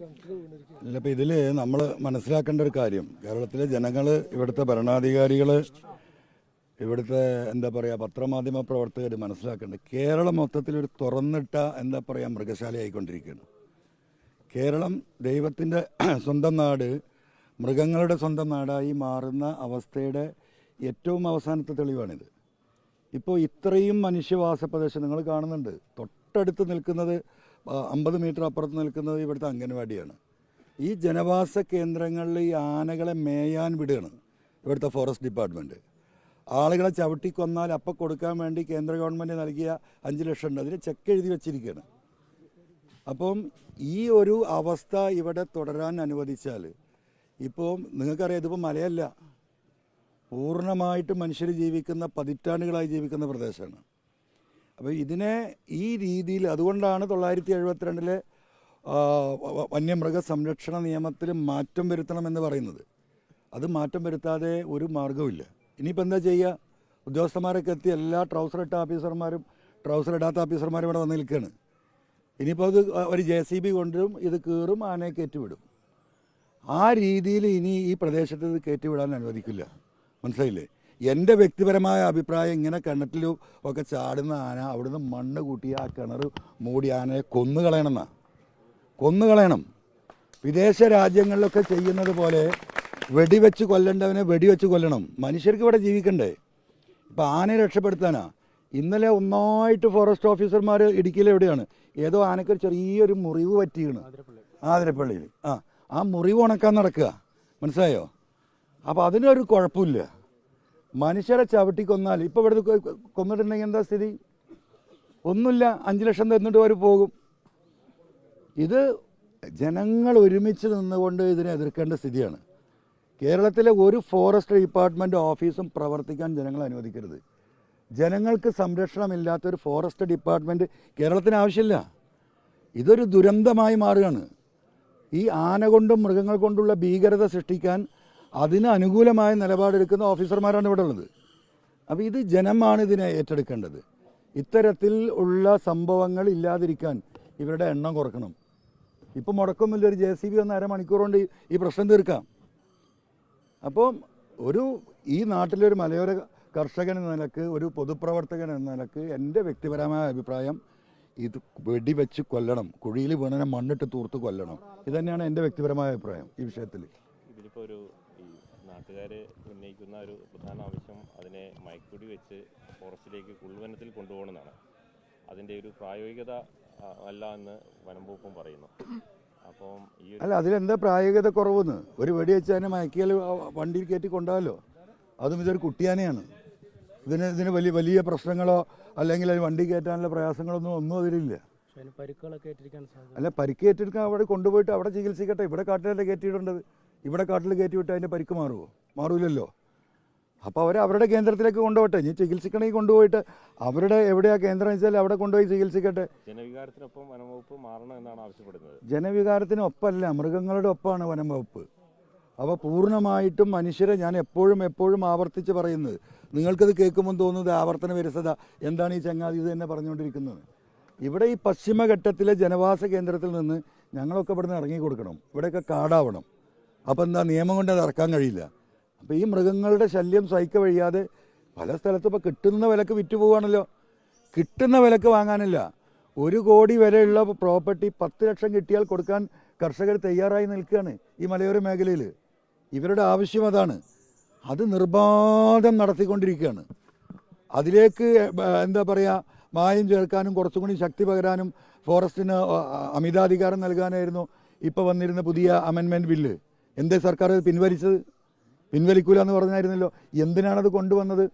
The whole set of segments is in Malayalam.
ഇല്ല ഇപ്പം ഇതിൽ നമ്മൾ മനസ്സിലാക്കേണ്ട ഒരു കാര്യം. കേരളത്തിലെ ജനങ്ങൾ ഇവിടുത്തെ ഭരണാധികാരികൾ ഇവിടുത്തെ എന്താ പറയുക പത്രമാധ്യമ പ്രവർത്തകർ മനസ്സിലാക്കേണ്ടത് കേരളം മൊത്തത്തിൽ ഒരു തുറന്നിട്ട എന്താ പറയുക മൃഗശാലയായിക്കൊണ്ടിരിക്കുകയാണ് കേരളം ദൈവത്തിന്റെ സ്വന്തം നാട് മൃഗങ്ങളുടെ സ്വന്തം നാടായി മാറുന്ന അവസ്ഥയുടെ ഏറ്റവും അവസാനത്തെ തെളിവാണിത്. ഇപ്പോൾ ഇത്രയും മനുഷ്യവാസ പ്രദേശം നിങ്ങൾ കാണുന്നുണ്ട്. തൊട്ടടുത്ത് നിൽക്കുന്നത് അമ്പത് മീറ്റർ അപ്പുറത്ത് നിൽക്കുന്നത് ഇവിടുത്തെ അംഗൻവാടിയാണ്. ഈ ജനവാസ കേന്ദ്രങ്ങളിൽ ഈ ആനകളെ മേയാൻ വിടുകയാണ് ഇവിടുത്തെ ഫോറസ്റ്റ് ഡിപ്പാർട്ട്മെന്റ് ആളുകളെ ചവിട്ടി കൊന്നാൽ അപ്പം കൊടുക്കാൻ വേണ്ടി കേന്ദ്ര ഗവൺമെന്റ് നൽകിയ അഞ്ച് ലക്ഷം ഉണ്ട്. അതിന് ചെക്ക് എഴുതി വെച്ചിരിക്കുകയാണ്. അപ്പം ഈ ഒരു അവസ്ഥ ഇവിടെ തുടരാൻ അനുവദിച്ചാൽ ഇപ്പോൾ നിങ്ങൾക്കറിയാം ഇതിപ്പോൾ മലയല്ല. പൂർണമായിട്ട് മനുഷ്യർ ജീവിക്കുന്ന പതിറ്റാണ്ടുകളായി ജീവിക്കുന്ന പ്രദേശമാണ്. അപ്പോൾ ഇതിനെ ഈ രീതിയിൽ അതുകൊണ്ടാണ് തൊള്ളായിരത്തി എഴുപത്തിരണ്ടിലെ വന്യമൃഗ സംരക്ഷണ നിയമത്തിൽ മാറ്റം വരുത്തണമെന്ന് പറയുന്നത്. അത് മാറ്റം വരുത്താതെ ഒരു മാർഗവുമില്ല ഇനിയിപ്പോൾ എന്താ ചെയ്യുക? ഉദ്യോഗസ്ഥന്മാരൊക്കെ എത്തി എല്ലാ ട്രൗസർ ഇട്ട ഓഫീസർമാരും ട്രൗസർ ഇടാത്ത ഓഫീസർമാരും ഇവിടെ വന്ന് നിൽക്കുകയാണ്. ഇനിയിപ്പോൾ അത് ഒരു ജെ സി ബി കൊണ്ടും ഇത് കീറും ആനയെ കയറ്റിവിടും. ആ രീതിയിൽ ഇനി ഈ പ്രദേശത്ത് ഇത് കയറ്റിവിടാൻ അനുവദിക്കില്ല. മനസ്സിലായില്ലേ? എന്റെ വ്യക്തിപരമായ അഭിപ്രായം ഇങ്ങനെ കിണറ്റിൽ ഒക്കെ ചാടുന്ന ആന അവിടുന്ന് മണ്ണ് കൂട്ടി ആ കിണർ മൂടി ആനയെ കൊന്നു കളയണമെന്നാ. കൊന്നു കളയണം. വിദേശ രാജ്യങ്ങളിലൊക്കെ ചെയ്യുന്നത് പോലെ വെടിവെച്ച് കൊല്ലേണ്ടവനെ വെടിവെച്ച് കൊല്ലണം. മനുഷ്യർക്ക് ഇവിടെ ജീവിക്കണ്ടേ? ഇപ്പം ആനയെ രക്ഷപ്പെടുത്താനാ. ഇന്നലെ ഒന്നായിട്ട് ഫോറസ്റ്റ് ഓഫീസർമാർ ഇടുക്കിയിൽ എവിടെയാണ്? ഏതോ ആനക്ക് ചെറിയൊരു മുറിവ് പറ്റിയാണ്. ആതിരപ്പള്ളിയിൽ. ആ ആ മുറിവ് ഉണക്കാൻ നടക്കുക. മനസ്സിലായോ? അപ്പോൾ അതിനൊരു കുഴപ്പമില്ല. മനുഷ്യരെ ചവിട്ടി കൊന്നാൽ ഇപ്പോൾ ഇവിടെ കൊന്നിട്ടുണ്ടെങ്കിൽ എന്താ സ്ഥിതി? ഒന്നുമില്ല അഞ്ച് ലക്ഷം തന്നിട്ട് അവർ പോകും. ഇത് ജനങ്ങൾ ഒരുമിച്ച് നിന്നുകൊണ്ട് ഇതിനെ എതിർക്കേണ്ട സ്ഥിതിയാണ്. കേരളത്തിലെ ഒരു ഫോറസ്റ്റ് ഡിപ്പാർട്ട്മെന്റ് ഓഫീസും പ്രവർത്തിക്കാൻ ജനങ്ങൾ അനുവദിക്കരുത്. ജനങ്ങൾക്ക് സംരക്ഷണമില്ലാത്ത ഒരു ഫോറസ്റ്റ് ഡിപ്പാർട്ട്മെന്റ് കേരളത്തിന് ആവശ്യമില്ല. ഇതൊരു ദുരന്തമായി മാറുകയാണ്. ഈ ആന കൊണ്ടും മൃഗങ്ങൾ കൊണ്ടുള്ള ഭീകരത സൃഷ്ടിക്കാൻ അതിന് അനുകൂലമായ നിലപാടെടുക്കുന്ന ഓഫീസർമാരാണ് ഇവിടെ ഉള്ളത്. അപ്പോൾ ഇത് ജനമാണ് ഇതിനെ ഏറ്റെടുക്കേണ്ടത്. ഇത്തരത്തിൽ ഉള്ള സംഭവങ്ങൾ ഇല്ലാതിരിക്കാൻ ഇവരുടെ എണ്ണം കുറക്കണം. ഇപ്പം മുടക്കമില്ല ഒരു ജെ സി ബി ഒന്ന് അരമണിക്കൂർ കൊണ്ട് ഈ- പ്രശ്നം തീർക്കാം. അപ്പം ഒരു ഈ നാട്ടിലൊരു മലയോര കർഷകൻ എന്ന നിലയ്ക്ക് ഒരു പൊതുപ്രവർത്തകൻ എന്ന നിലയ്ക്ക് എന്റെ വ്യക്തിപരമായ അഭിപ്രായം ഇത് വെടിവെച്ച് കൊല്ലണം. കുഴിയിൽ വീണനെ മണ്ണിട്ട് തൂർത്ത് കൊല്ലണം. ഇതുതന്നെയാണ് എന്റെ വ്യക്തിപരമായ അഭിപ്രായം ഈ വിഷയത്തിൽ ഇതിലിപ്പോൾ ഒരു നാട്ടുകാർ ഉന്നയിക്കുന്ന ഒരു പ്രധാന ആവശ്യം അതിനെ മയക്കുടി വെച്ച് ഫോറസ്റ്റിലേക്ക് ഉൾവനത്തിൽ കൊണ്ടുപോകണമെന്നാണ്. അതിന്റെ ഒരു പ്രായോഗികത അല്ല എന്ന് വനംവകുപ്പും പറയുന്നു. അപ്പം ഈ ഒരു അല്ല അതിലെന്താ പ്രായോഗികത കുറവെന്ന്? ഒരു വെടി വെച്ച് അതിനെ മയക്കിയാൽ വണ്ടിയിൽ കയറ്റി കൊണ്ടുപോകാമല്ലോ അതും ഇതൊരു കുട്ടിയാനയാണ്. ഇതിന് ഇതിന് വലിയ വലിയ പ്രശ്നങ്ങളോ അല്ലെങ്കിൽ അത് വണ്ടി കയറ്റാനുള്ള പ്രയാസങ്ങളൊന്നും ഒന്നും അതിലില്ല. പക്ഷെ അതിന് പരിക്കുകളൊക്കെ ഏറ്റിരിക്കാൻ സാധ്യത അല്ല പരിക്കേറ്റെടുക്കാൻ അവിടെ കൊണ്ടുപോയിട്ട് അവിടെ ചികിത്സിക്കട്ടെ. ഇവിടെ കാട്ടിലല്ലേ കയറ്റിയിടേണ്ടത്? ഇവിടെ കാട്ടിൽ കയറ്റി വിട്ട് അതിന്റെ പരിക്ക് മാറുമോ മാറൂലല്ലോ. അപ്പോൾ അവർ അവരുടെ കേന്ദ്രത്തിലേക്ക് കൊണ്ടുപോട്ടെ ഇനി ചികിത്സിക്കണമെങ്കിൽ കൊണ്ടുപോയിട്ട് അവരുടെ എവിടെയാ കേന്ദ്രം വെച്ചാൽ അവിടെ കൊണ്ടുപോയി ചികിത്സിക്കട്ടെ. ജനവികാരത്തിനൊപ്പം വനംവകുപ്പ് മാറണം എന്നാണ് ആവശ്യപ്പെടുന്നത്. ജനവികാരത്തിന് ഒപ്പമല്ല മൃഗങ്ങളുടെ ഒപ്പമാണ് വനംവകുപ്പ്. അപ്പോൾ പൂർണമായിട്ടും മനുഷ്യരെ ഞാൻ എപ്പോഴും എപ്പോഴും ആവർത്തിച്ച് പറയുന്നത്. നിങ്ങൾക്കത് കേൾക്കുമ്പോൾ തോന്നുന്നത് ആവർത്തന വിരസത. എന്താണ് ഈ ചങ്ങാതി ഇത് തന്നെ പറഞ്ഞുകൊണ്ടിരിക്കുന്നത്? ഇവിടെ ഈ പശ്ചിമഘട്ടത്തിലെ ജനവാസ കേന്ദ്രത്തിൽ നിന്ന് ഞങ്ങളൊക്കെ ഇവിടുന്ന് ഇറങ്ങി കൊടുക്കണം. ഇവിടെയൊക്കെ കാടാവണം. അപ്പോൾ എന്താ നിയമം കൊണ്ട് അത് ഇറക്കാൻ കഴിയില്ല. അപ്പോൾ ഈ മൃഗങ്ങളുടെ ശല്യം സഹിക്ക വഴിയാതെ പല സ്ഥലത്തും ഇപ്പോൾ കിട്ടുന്ന വിലക്ക് വിറ്റ് പോവുകയാണല്ലോ കിട്ടുന്ന വിലക്ക് വാങ്ങാനില്ല. ഒരു കോടി വരെയുള്ള പ്രോപ്പർട്ടി പത്ത് ലക്ഷം കിട്ടിയാൽ കൊടുക്കാൻ കർഷകർ തയ്യാറായി നിൽക്കുകയാണ് ഈ മലയോര മേഖലയിൽ ഇവരുടെ ആവശ്യം അതാണ്. അത് നിർബാധം നടത്തിക്കൊണ്ടിരിക്കുകയാണ്. അതിലേക്ക് എന്താ പറയുക മായം ചേർക്കാനും കുറച്ചും കൂടി ശക്തി പകരാനും ഫോറസ്റ്റിന് അമിതാധികാരം നൽകാനായിരുന്നു ഇപ്പോൾ വന്നിരുന്ന പുതിയ അമെൻമെന്റ് ബില്ല്. എന്തേ സർക്കാർ അത് പിൻവലിച്ചത്? പിൻവലിക്കൂല എന്ന് പറഞ്ഞായിരുന്നല്ലോ. എന്തിനാണത് കൊണ്ടുവന്നത്?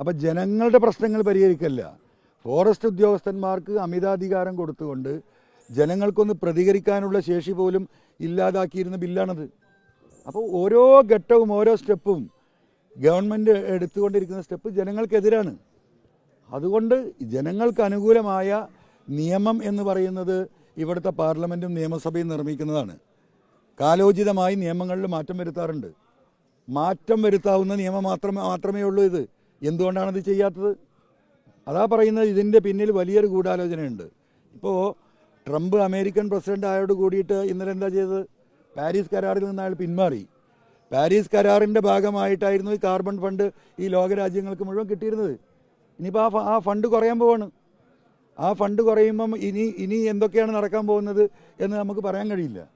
അപ്പം ജനങ്ങളുടെ പ്രശ്നങ്ങൾ പരിഹരിക്കല്ല. ഫോറസ്റ്റ് ഉദ്യോഗസ്ഥന്മാർക്ക് അമിതാധികാരം കൊടുത്തുകൊണ്ട് ജനങ്ങൾക്കൊന്ന് പ്രതികരിക്കാനുള്ള ശേഷി പോലും ഇല്ലാതാക്കിയിരുന്ന ബില്ലാണത്. അപ്പോൾ ഓരോ ഘട്ടവും ഓരോ സ്റ്റെപ്പും ഗവൺമെന്റ് എടുത്തുകൊണ്ടിരിക്കുന്ന സ്റ്റെപ്പ് ജനങ്ങൾക്കെതിരാണ്. അതുകൊണ്ട് ജനങ്ങൾക്ക് അനുകൂലമായ നിയമം എന്ന് പറയുന്നത് ഇവിടുത്തെ പാർലമെന്റും നിയമസഭയും നിർമ്മിക്കുന്നതാണ്. കാലോചിതമായി നിയമങ്ങളിൽ മാറ്റം വരുത്താറുണ്ട്. മാറ്റം വരുത്താവുന്ന നിയമം മാത്രമേ മാത്രമേ ഉള്ളൂ ഇത്. എന്തുകൊണ്ടാണ് ഇത് ചെയ്യാത്തത്? അതാ പറയുന്നത് ഇതിന്റെ പിന്നിൽ വലിയൊരു ഗൂഢാലോചനയുണ്ട്. ഇപ്പോൾ ട്രംപ് അമേരിക്കൻ പ്രസിഡന്റ് ആയോട് കൂടിയിട്ട് ഇന്നലെ എന്താ ചെയ്തത്? പാരീസ് കരാറിൽ നിന്ന് അയാൾ പിന്മാറി. പാരീസ് കരാറിന്റെ ഭാഗമായിട്ടായിരുന്നു ഈ കാർബൺ ഫണ്ട് ഈ ലോകരാജ്യങ്ങൾക്ക് മുഴുവൻ കിട്ടിയിരുന്നത്. ഇനിയിപ്പോൾ ആ ആ ഫണ്ട് കുറയാൻ പോവാണ്. ആ ഫണ്ട് കുറയുമ്പം ഇനി ഇനി എന്തൊക്കെയാണ് നടക്കാൻ പോകുന്നത് എന്ന് നമുക്ക് പറയാൻ കഴിയില്ല.